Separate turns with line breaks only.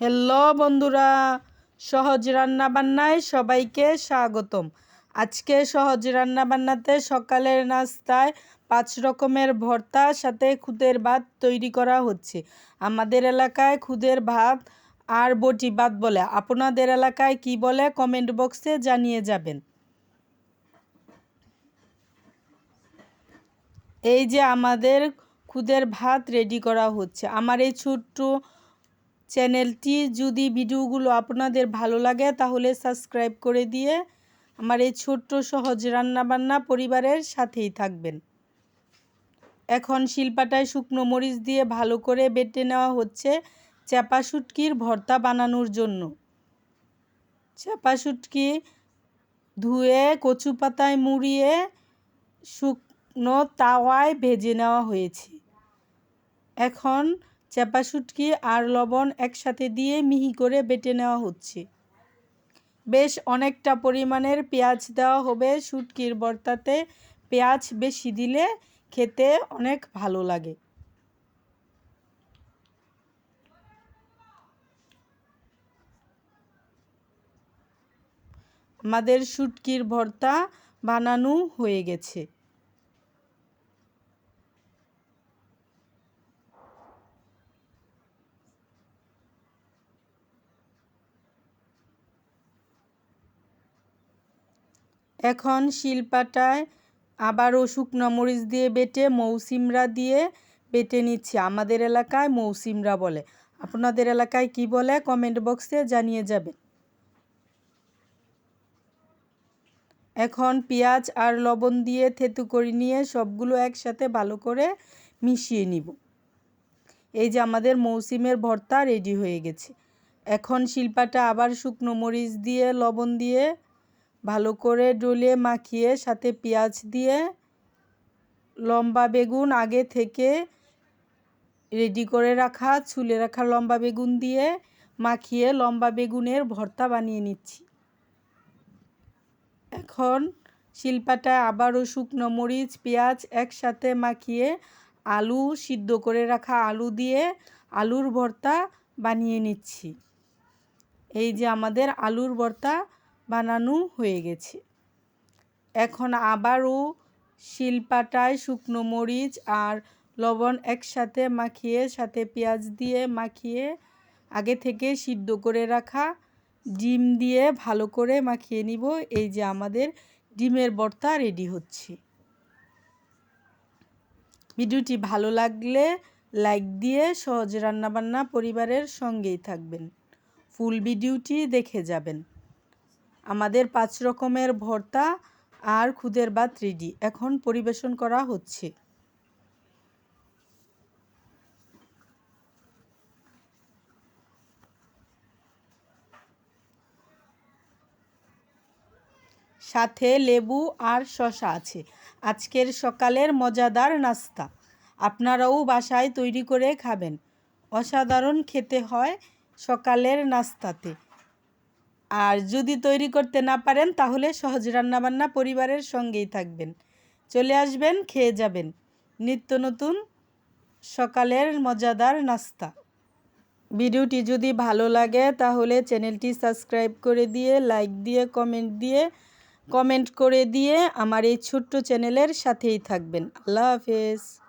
Hello বন্ধুরা, সহজ রান্না বান্নায় সবাইকে স্বাগতম। আজকে সহজ রান্না বান্নাতে সকালের নাস্তায় পাঁচ রকমের ভর্তা, সাথে খুদের ভাত তৈরি করা হচ্ছে। আমাদের এলাকায় খুদের ভাত আর বটি ভাত বলে। আপনাদের এলাকায় কি বলে কমেন্ট বক্সে জানিয়ে যাবেন। এই যে আমাদের খুদের ভাত রেডি করা হচ্ছে। আমার এই ছোট্ট চ্যানেলটি যদি ভিডিওগুলো আপনাদের ভালো লাগে, তাহলে সাবস্ক্রাইব করে দিয়ে আমার এই ছোট্ট সহজ রান্নাবান্না পরিবারের সাথেই থাকবেন। এখন শিল্পাটায় শুকনো মরিচ দিয়ে ভালো করে বেটে নেওয়া হচ্ছে চাপা শুটকির ভর্তা বানানোর জন্য। চাপা শুটকি ধুয়ে কচু পাতায় মুড়িয়ে শুকনো তাওয়ায় ভেজে নেওয়া হয়েছে। এখন চাপা শুটকি আর লবণ একসাথে দিয়ে মিহি করে বেটে নেওয়া হচ্ছে। বেশ অনেকটা পরিমাণের পেঁয়াজ দেওয়া হবে শুটকির বর্তাতে। পেঁয়াজ বেশি দিলে খেতে অনেক ভালো লাগে। আমাদের শুটকির ভর্তা বানানো হয়ে গেছে। এখন শিলপাটায় আবারও শুকনো মরিচ দিয়ে বেটে মৌসিমরা দিয়ে বেটে নিচ্ছে। আমাদের এলাকায় মৌসিমরা বলে। আপনাদের এলাকায় কি বলে কমেন্ট বক্সে জানিয়ে যাবে এখন পেঁয়াজ আর লবণ দিয়ে থেতু করে নিয়ে সবগুলো একসাথে ভালো করে মিশিয়ে নিব। এই যে আমাদের মৌসিমের ভর্তা রেডি হয়ে গেছে। এখন শিল্পাটা আবার শুকনো মরিচ দিয়ে, লবণ দিয়ে ভালো করে মাখিয়ে সাথে পেঁয়াজ দিয়ে লম্বা বেগুন আগে থেকে রেডি করে রাখা, ছুলে রাখা লম্বা বেগুন দিয়ে মাখিয়ে লম্বা বেগুনের ভর্তা বানিয়ে নিচ্ছি। এখন শিল্পাটায় আবারও শুকনো মরিচ, পেঁয়াজ একসাথে মাখিয়ে আলু সিদ্ধ করে রাখা আলু দিয়ে আলুর ভর্তা বানিয়ে নিচ্ছি। এই যে আমাদের আলুর ভর্তা বানানো হয়ে গেছে। এখন আবারও শিলপাটায় শুকনো মরিচ আর লবণ একসাথে মাখিয়ে, সাথে পেঁয়াজ দিয়ে মাখিয়ে, আগে থেকে সিদ্ধ করে রাখা ডিম দিয়ে ভালো করে মাখিয়ে নিব। এই যে আমাদের ডিমের ভর্তা রেডি হচ্ছে। ভিডিওটি ভালো লাগলে লাইক দিয়ে সহজ রান্নাবান্না পরিবারের সঙ্গেই থাকবেন। ফুল ভিডিওটি দেখে যাবেন। আমাদের পাঁচ রকমের ভর্তা আর খুদের ভাত রেডি। এখন পরিবেশন করা হচ্ছে। সাথে লেবু আর শশা আছে। আজকের সকালের মজাদার নাস্তা। আপনারাও বাসায় তৈরি করে খাবেন। অসাধারণ খেতে হয় সকালের নাস্তাতে। আর যদি তৈরি করতে না পারেন, তাহলে সহজ রান্নাবান্না পরিবারের সঙ্গেই থাকবেন। চলে আসবেন, খেয়ে যাবেন। নিত্য নতুন, সকালের মজাদার নাস্তা। ভিডিওটি যদি ভালো লাগে, তাহলে চ্যানেলটি সাবস্ক্রাইব করে দিয়ে, লাইক দিয়ে, কমেন্ট দিয়ে, কমেন্ট করে দিয়ে আমার এই ছোট্ট চ্যানেলের সাথেই থাকবেন। আল্লাহ হাফেজ।